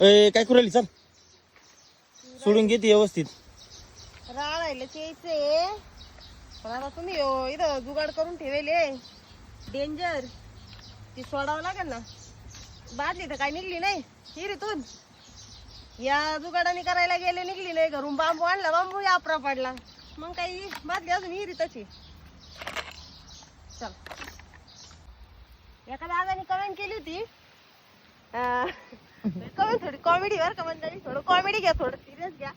ए काय करू राहिली चल. सोडून घेते व्यवस्थित. राळायला यायचंय पण आता तुम्ही हो, इथं जुगाड करून ठेवेले. डेंजर ती सोडावं लागेल ना. बादली तर काय निघली नाही. हिरीतून या जुगाडाने करायला गेले निघली नाही. घरून बांबू आणला बांबू यापरा पडला. मग काही बादली अजून हिरीतच आहे चल. एका दादाने कमेंट केली होती. कमेंट थोडी कॉमेडी वर का मंडळी? थोडं कॉमेडी घ्या थोडं सिरियस घ्या.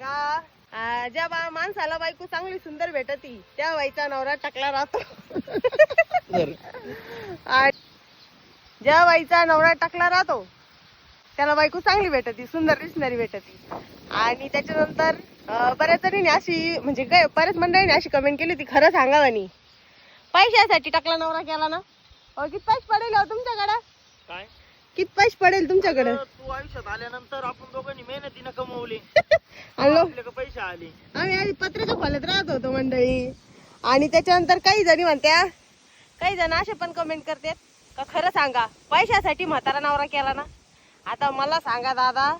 का? अं, ज्या बा माणसाला बायको चांगली सुंदर भेटती त्या बाईचा नवरा टाकला राहतो. आणि ज्या बाईचा नवरा टाकला राहतो त्याला बायको चांगली भेटती सुंदर दिसणारी भेटती. आणि त्याच्यानंतर अं, बऱ्याच जणीने अशी म्हणजे काय बऱ्याच मंडळीने अशी कमेंट केली होती खरं सांगा म्हणे. पैशासाठी टाकला नवरा केला ना? अहो, किती पैसे पडेल हो तुमच्याकडं? काय? किती पैसे पडेल तुमच्याकडे? तू आयुष्यात आल्यानंतर आपण दोघांनी मेहनतीनं कमवले. हॅलो? पैसे आले? आम्ही आधी पत्र्याच्या खोल्यात राहत होतो मंडळी. आणि त्याच्यानंतर काही जणी म्हणत्या काही जण असे पण कमेंट करतात का खरं सांगा पैशासाठी म्हातारा नवरा केला ना? आता मला सांगा दादा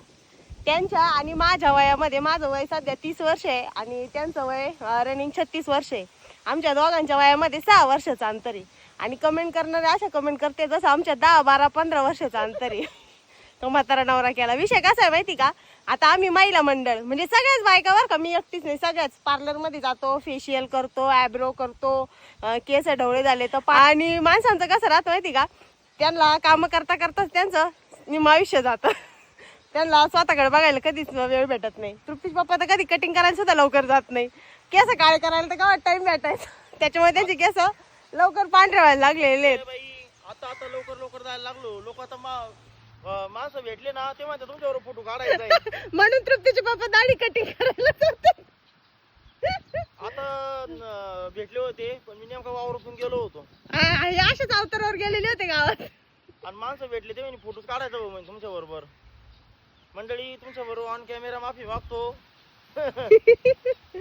त्यांच्या आणि माझ्या वयामध्ये माझं वय सध्या तीस वर्ष आहे आणि त्यांचं वय रनिंग छत्तीस वर्ष आहे. आमच्या दोघांच्या वयामध्ये सहा वर्षाचं अंतर आहे. आणि कमेंट करणारे अशा कमेंट करते जसं आमच्या दहा बारा पंधरा वर्षाचं अंतर आहे. तो म्हातारा नवरा केला. विषय कसा आहे माहिती का? आता आम्ही महिला मंडळ. म्हणजे सगळ्याच बायका बरं का मी एकटीच नाही. सगळ्याच पार्लरमध्ये जातो फेशियल करतो ॲब्रो करतो केस ढवळे झाले तर पा- आणि माणसांचं कसं राहतं माहिती का? त्यांना कामं करता करताच त्यांचं निम आयुष्य जातं. त्यांना स्वतःकडे बघायला कधीच वेळ भेटत नाही. तृप्तीच पप्पा तर कधी कटिंग करायला सुद्धा लवकर जात नाही. केस काळे करायला तर केव्हा टाइम भेटायचा? त्याच्यामुळे त्यांचे केस लवकर पांढरे व्हायला लागलेले आहेत. बाई आता आता लवकर लवकर जायला लागलो. लोक आता मा- अं, माणसं भेटले ना ते म्हणते तुमच्यावर फोटो काढायचा आहे. म्हणून तृप्तीचे पप्पा दाढी कटिंग करायला जातात. आता न- भेटले होते पण मी नेमका वावरातून गेलो होतो. आ- हे अशाच अवतारावर गेलेले होते गावात. आणि माणसं भेटले ते म्हणे फोटोच काढायचा भाऊ म्हणजे तुमच्या बरोबर मंडळी तुमच्या बरोबर ऑन कॅमेरा माफी मागतो.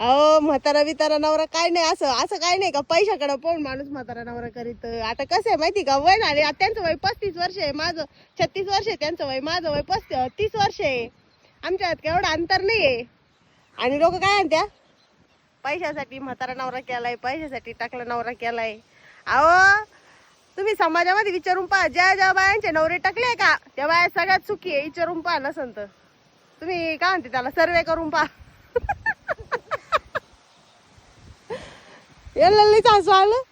अहो म्हातारा बितारा नवरा काय नाही असं असं काय नाही का? पैशाकडे पाहून माणूस म्हातारा नवरा करीत. आता कसं आहे माहिती का? वय झाले त्यांचं वय पस्तीस वर्ष आहे माझं छत्तीस वर्ष आहे त्यांचं वय माझं वय पस्त तीस वर्ष आहे. आमच्यात काय एवढं अंतर नाही आहे. आणि लोक काय म्हणत्या? पैशासाठी म्हातारा नवरा केलाय पैशासाठी टाकला नवरा केलाय. अहो तुम्ही समाजामध्ये विचारून पहा ज्या ज्या बायांचे नवरे टाकले का त्या बाया सगळ्यात चुकी आहे विचारून पहा नसन तर तुम्ही काय म्हणते त्याला? सर्वे करून पहा. 原来你咋说了？